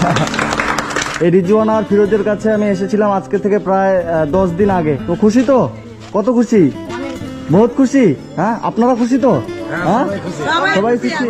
এই রিজুয়ান আর ফিরোজের কাছে আমি এসেছিলাম আজকে থেকে প্রায় দশ দিন আগে। তো খুশি তো? কত খুশি? বহুত খুশি? হ্যাঁ? আপনারা খুশি তো? হ্যাঁ সবাই খুশি।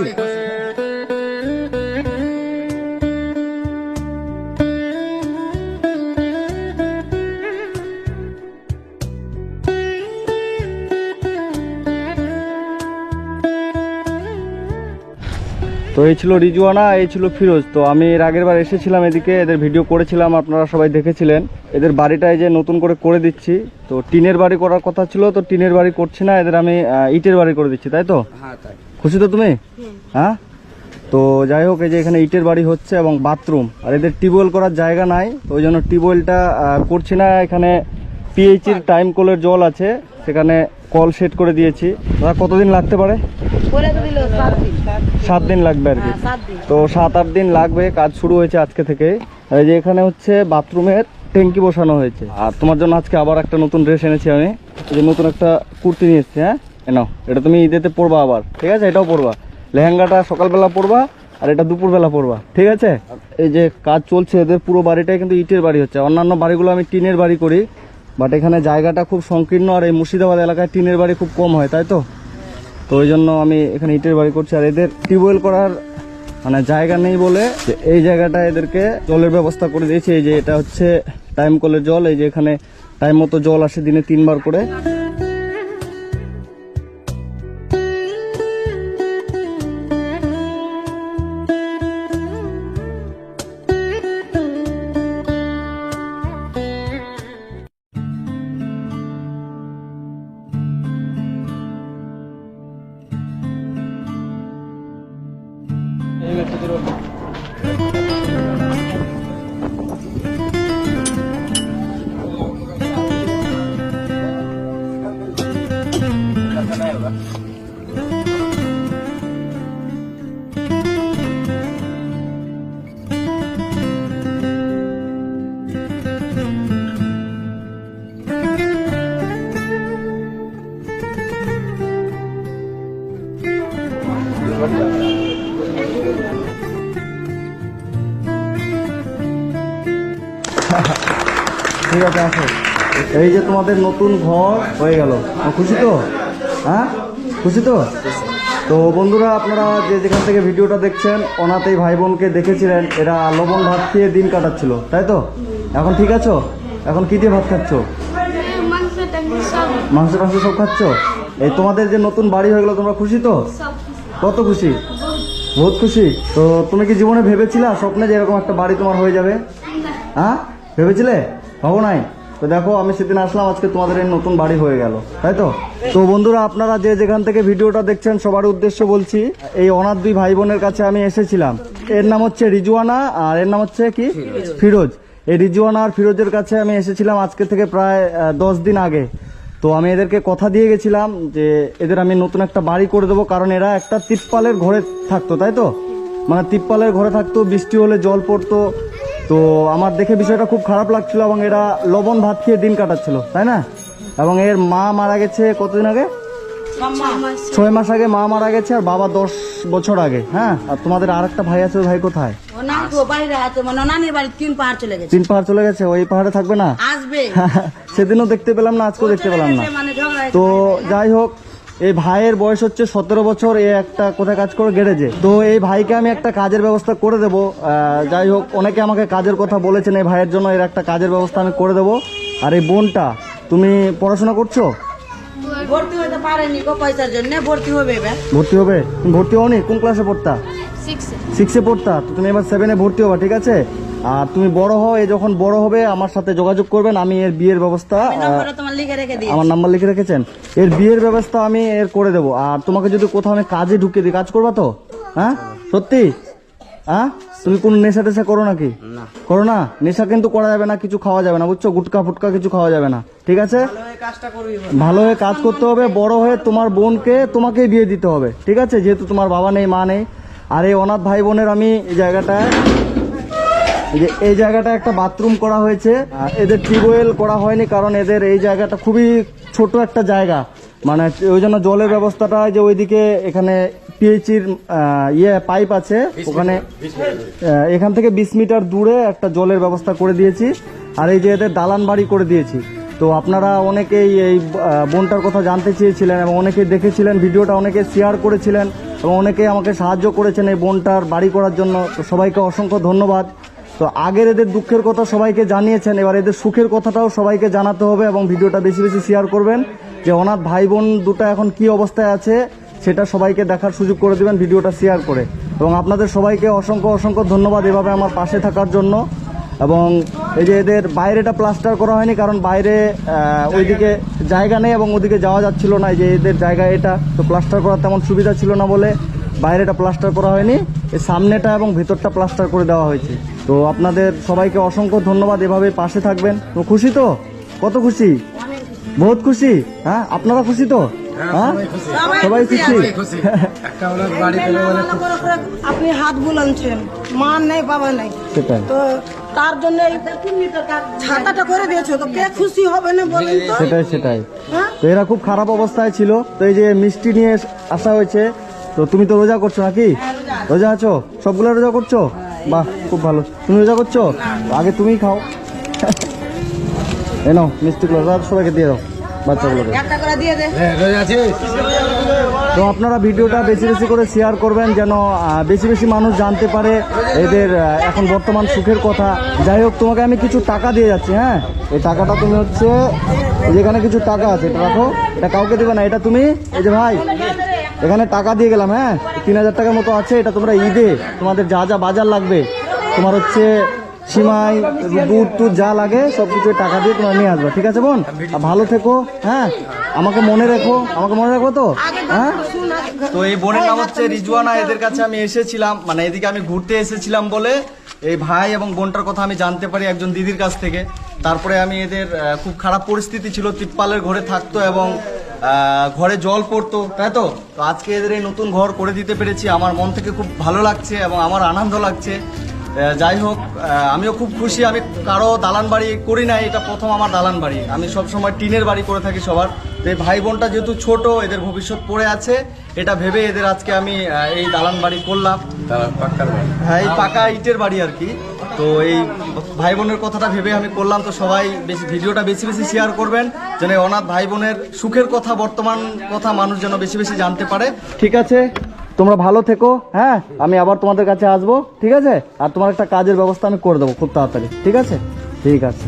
তো এই ছিল রিজওয়ানা এই ছিল ফিরোজ। তো আমি এর আগের বার এসেছিলাম এদিকে এদের ভিডিও করেছিলাম আপনারা সবাই দেখেছিলেন। এদের বাড়িটা এই যে নতুন করে করে দিচ্ছি। তো টিনের বাড়ি করার কথা ছিল তো টিনের বাড়ি করছি না এদের আমি ইটের বাড়ি করে দিচ্ছি তাই তো? হ্যাঁ খুশি তো তুমি? হ্যাঁ? তো যাই হোক এই যে এখানে ইটের বাড়ি হচ্ছে এবং বাথরুম। আর এদের টিউবওয়েল করার জায়গা নাই তো ওই জন্য টিউবওয়েলটা করছি না। এখানে পিএইচির টাইম কলের জল আছে সেখানে কল সেট করে দিয়েছি। দাদা কতদিন লাগতে পারে? সাত দিন। লাগবে আর কি। হ্যাঁ তো সাত আট দিন লাগবে কাজ শুরু হয়েছে আজকে থেকে। এই যে এখানে হচ্ছে বাথরুমের ট্যাঙ্কি বসানো হয়েছে। আর তোমার জন্য আজকে আবার একটা নতুন ড্রেস এনেছি আমি। যে নতুন একটা কুর্তি নিয়ে এসছি হ্যাঁ? নাও এটা তুমি ঈদেতে পরবা আবার ঠিক আছে? এটাও পরবা। লেহেঙ্গাটা সকালবেলা পরবা আর এটা দুপুরবেলা পরবা ঠিক আছে? এই যে কাজ চলছে এদের পুরো বাড়িটাই কিন্তু ইটের বাড়ি হচ্ছে। অন্যান্য বাড়িগুলো আমি টিনের বাড়ি করি। বাট এখানে জায়গাটা খুব সংকীর্ণ আর এই মুর্শিদাবাদ এলাকায় টিনের বাড়ি খুব কম হয়, তাই তো? তো ওই জন্য আমি এখানে ইটের বাড়ি করছি। আর এদের টিউবওয়েল করার মানে জায়গা নেই বলে এই জায়গাটা এদেরকে জলের ব্যবস্থা করে দিয়েছে। এই যে এটা হচ্ছে টাইম কলের জল, এই যে এখানে টাইম মতো জল আসে দিনে তিনবার করে। Gracias. ঠিক আছে আসো। এই যে তোমাদের নতুন ঘর হয়ে গেল। খুশি তো? হ্যাঁ? খুশি তো? তো বন্ধুরা আপনারা যে যেখান থেকে ভিডিওটা দেখছেন এই ভাই বোনকে দেখেছিলেন এরা লবণ ভাত খেয়ে দিন কাটাচ্ছিল তাই তো? এখন ঠিক আছো? এখন কি দিয়ে ভাত খাচ্ছ? মাংস টাংস সব খাচ্ছ? এই তোমাদের যে নতুন বাড়ি হয়ে গেলো তোমরা খুশি তো? কত খুশি? বহুত। খুশি? তো তুমি কি জীবনে ভেবেছিলা স্বপ্নে যে এরকম একটা বাড়ি তোমার হয়ে যাবে? হ্যাঁ? ভেবেছিলে? ভাবো নাই? তো দেখো আমি সেদিন আসলাম আজকে তোমাদের এই নতুন বাড়ি হয়ে গেল। তাই তো? তো বন্ধুরা আপনারা যে যেখান থেকে ভিডিওটা দেখছেন সবার উদ্দেশ্য বলছি এই অনাথ দুই ভাই বোনের কাছে আমি এসেছিলাম। এর নাম হচ্ছে রিজুয়ানা আর এর নাম হচ্ছে কি? ফিরোজ। এই রিজুয়ানা আর ফিরোজের কাছে আমি এসেছিলাম আজকে থেকে প্রায় দশ দিন আগে। তো আমি এদেরকে কথা দিয়ে গেছিলাম যে এদের আমি নতুন একটা বাড়ি করে দেবো কারণ এরা একটা তিপ্পালের ঘরে থাকতো তাই তো? মানে তিপ্পালের ঘরে থাকতো বৃষ্টি হলে জল পড়তো তো আমার দেখে বিষয়টা খুব খারাপ লাগছিল এবং এরা লবণ ভাত খেয়ে দিন কাটাচ্ছিল তাই না? এবং এর মা মারা গেছে কতদিন আগে? ছয় মাস আগে মা মারা গেছে আর বাবা দশ বছর আগে হ্যাঁ? আর তোমাদের আর একটা ভাই আছে ভাই কোথায়? মানে তিন পাহাড় চলে গেছে তিন পাহাড় চলে গেছে ওই পাহাড়ে থাকবে না? আসবে। সেদিনও দেখতে পেলাম না আজকেও দেখতে পেলাম না। মানে। তো যাই হোক এই ভাইয়ের বয়স হচ্ছে সতেরো বছর এ একটা কোথায় কাজ করে গ্যারেজে। তো এই ভাইকে আমি একটা কাজের ব্যবস্থা করে দেব। যাই হোক অনেকে আমাকে কাজের কথা বলেছেন এই ভাইয়ের জন্য এর একটা কাজের ব্যবস্থা আমি করে দেবো। আর এই বোনটা তুমি পড়াশোনা করছ? ভর্তি হতে পারেনি গো পয়সার জন্য ভর্তি হবে ভর্তি হবে? তুমি ভর্তি হওনি? কোন ক্লাসে পড়তা? সিক্সে পড়তা? তো তুমি এবার সেভেনে ভর্তি হবা ঠিক আছে? আর তুমি বড় হও এ যখন বড় হবে আমার সাথে যোগাযোগ করবেন আমি এর বিয়ের ব্যবস্থা আমার নাম্বার লিখে রেখেছেন? এর বিয়ের ব্যবস্থা আমি এর করে দেবো। আর তোমাকে যদি কোথাও আমি কাজে ঢুকিয়ে দিই কাজ করবা তো? হ্যাঁ? সত্যি? হ্যাঁ? তুমি কোন নেশা টেশা করো নাকি? করো না? নেশা কিন্তু করা যাবে না কিছু খাওয়া যাবে না বুঝছ? গুটকা ফুটকা কিছু খাওয়া যাবে না। ঠিক আছে? ভালো কাজটা করবি ভালো হয়ে কাজ করতে হবে বড় হয়ে তোমার বোনকে তোমাকেই বিয়ে দিতে হবে। ঠিক আছে? যেহেতু তোমার বাবা নেই মা নেই আর এই অনাথ ভাই বোনের আমি এই জায়গাটায় যে এই জায়গাটা একটা বাথরুম করা হয়েছে। এদের টিউবওয়েল করা হয়নি কারণ এদের এই জায়গাটা খুবই ছোট একটা জায়গা। মানে ওই জন্য জলের ব্যবস্থাটা যে ওইদিকে এখানে পিএইচির ইয়ে পাইপ আছে। ওখানে এখান থেকে বিশ মিটার দূরে একটা জলের ব্যবস্থা করে দিয়েছি। আর এই যে এদের দালান বাড়ি করে দিয়েছি। তো আপনারা অনেকেই এই বোনটার কথা জানতে চেয়েছিলেন এবং অনেকেই দেখেছিলেন, ভিডিওটা অনেকে শেয়ার করেছিলেন এবং অনেকেই আমাকে সাহায্য করেছেন এই বোনটার বাড়ি করার জন্য। তো সবাইকে অসংখ্য ধন্যবাদ। তো আগের এদের দুঃখের কথা সবাইকে জানিয়েছেন, এবার এদের সুখের কথাটাও সবাইকে জানাতে হবে এবং ভিডিওটা বেশি বেশি শেয়ার করবেন। যে অনাথ ভাই বোন দুটো এখন কি অবস্থায় আছে, সেটা সবাইকে দেখার সুযোগ করে দেবেন ভিডিওটা শেয়ার করে। এবং আপনাদের সবাইকে অসংখ্য অসংখ্য ধন্যবাদ এভাবে আমার পাশে থাকার জন্য। এবং এই যে এদের বাইরেটা প্লাস্টার করা হয়নি, কারণ বাইরে ওইদিকে জায়গা নেই এবং ওদিকে যাওয়া যাচ্ছিল না। যে এদের জায়গা এটা, তো প্লাস্টার করার তেমন সুবিধা ছিল না বলে বাইরেটা প্লাস্টার করা হয়নি এই সামনেটা এবং ভিতরটা প্লাস্টার করে দেওয়া হয়েছে। তো আপনাদের সবাইকে অসংখ্য ধন্যবাদ এভাবে পাশে থাকবেন। তো খুশি তো? কত খুশি? বহুত খুশি? হ্যাঁ আপনারা খুশি তো? হ্যাঁ সবাই খুশি। আপনি হাত বুলাচ্ছেন মা নেই বাবা নেই। সেটাই। তো তার জন্য ছাতাটা করে দিয়েছ তো কে খুশি হবে না বলেন তো? সেটাই সেটাই। হ্যাঁ? তো এরা খুব খারাপ অবস্থায় ছিল। তো এই যে মিষ্টি নিয়ে আসা হয়েছে তো তুমি তো রোজা করছ নাকি? রোজা আছো? সবগুলো রোজা করছ? বাহ খুব ভালো। তুমি রোজা করছ? আগে তুমিই খাও। এ নাও মিষ্টিগুলো রোজা সবাইকে দিয়ে দাও বাচ্চাগুলোকে। একটা করে দিয়ে দে। হ্যাঁ রোজ আছে। তো আপনারা ভিডিওটা বেশি বেশি করে শেয়ার করবেন যেন বেশি বেশি মানুষ জানতে পারে এদের এখন বর্তমান সুখের কথা। যাই হোক তোমাকে আমি কিছু টাকা দিয়ে যাচ্ছি হ্যাঁ? এই টাকাটা তুমি হচ্ছে যেখানে কিছু টাকা আছে এটা রাখো। এটা কাউকে দেবে না এটা তুমি এই যে ভাই এখানে টাকা দিয়ে গেলাম হ্যাঁ? তিন হাজার টাকার মতো আছে, এটা তোমরা ঈদে তোমাদের যা যা বাজার লাগবে। তোমার হচ্ছে সিমাই, দুধ টুধ যা লাগে সব কিছু টাকা দিয়ে তোমরা নিয়ে আসবে, ঠিক আছে বোন? ভালো থেকো হ্যাঁ? আমাকে মনে রেখো, আমাকে মনে রাখব তো হ্যাঁ? তো এই বোনের নাম হচ্ছে রিজওয়ানা এদের কাছে আমি এসেছিলাম মানে এদিকে আমি ঘুরতে এসেছিলাম বলে এই ভাই এবং বোনটার কথা আমি জানতে পারি একজন দিদির কাছ থেকে। তারপরে আমি এদের খুব খারাপ পরিস্থিতি ছিল, তিপ্পালের ঘরে থাকতো এবং ঘরে জল পড়তো তাই তো? তো আজকে এদের এই নতুন ঘর করে দিতে পেরেছি। আমার মন থেকে খুব ভালো লাগছে এবং আমার আনন্দ লাগছে। যাই হোক আমিও খুব খুশি। আমি কারও দালান বাড়ি করি নাই এটা প্রথম আমার দালান বাড়ি। আমি সব সময় টিনের বাড়ি করে থাকি সবার। তো এই ভাই বোনটা যেহেতু ছোট এদের ভবিষ্যৎ পড়ে আছে এটা ভেবে এদের আজকে আমি এই দালান বাড়ি করলাম। হ্যাঁ এই পাকা ইটের বাড়ি আর কি। তো এই ভাই বোনের কথাটা ভেবে আমি করলাম তো সবাই বেশি ভিডিওটা বেশি বেশি শেয়ার করবেন, যেন অনাথ ভাই বোনের সুখের কথা, বর্তমান কথা মানুষ যেন বেশি বেশি জানতে পারে। ঠিক আছে? তোমরা ভালো থেকো হ্যাঁ? আমি আবার তোমাদের কাছে আসব, ঠিক আছে? আর তোমার একটা কাজের ব্যবস্থা আমি করে দেবো খুব তাড়াতাড়ি, ঠিক আছে? ঠিক আছে।